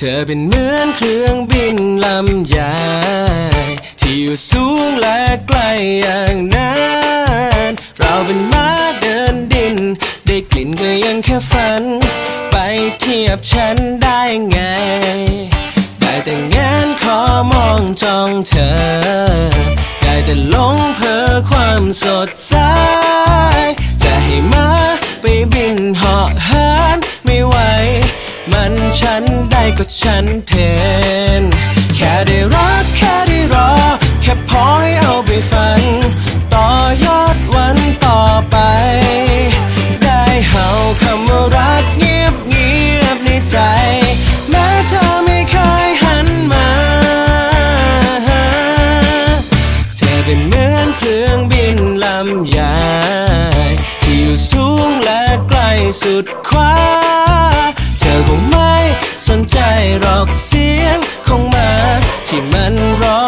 เธอเป็นเหมือนเครื่องบินลำใหญ่ที่อยู่สูงและไกลอย่างนั้น เราเป็นม้าเดินดิน ได้กลิ่นก็ยังแค่ฝัน ไปเทียบฉันได้ไง ได้แต่งานขอมองจ้องเธอ ได้แต่หลงเพอความสดใส มันฉันได้ก็ฉันเพนแค่ได้รักแค่ได้รอ แค่พอให้เอาไปฝัน ต่อยอดวันต่อไป ได้เห่าคำว่ารักเงียบเงียบในใจ แม้เธอไม่เคยหันมา เธอเป็นเหมือนเครื่องบินลำใหญ่ที่อยู่สูงและไกลสุดคว้า คงไม่สนใจหรอกเสียงของมาที่มันร้อง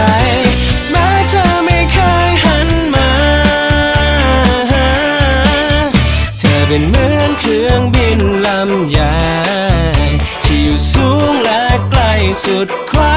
ใจแม้เธอไม่เคยหันมา เธอเป็นเหมือนเครื่องบินลำใหญ่ที่อยู่สูงและไกลสุดคว้า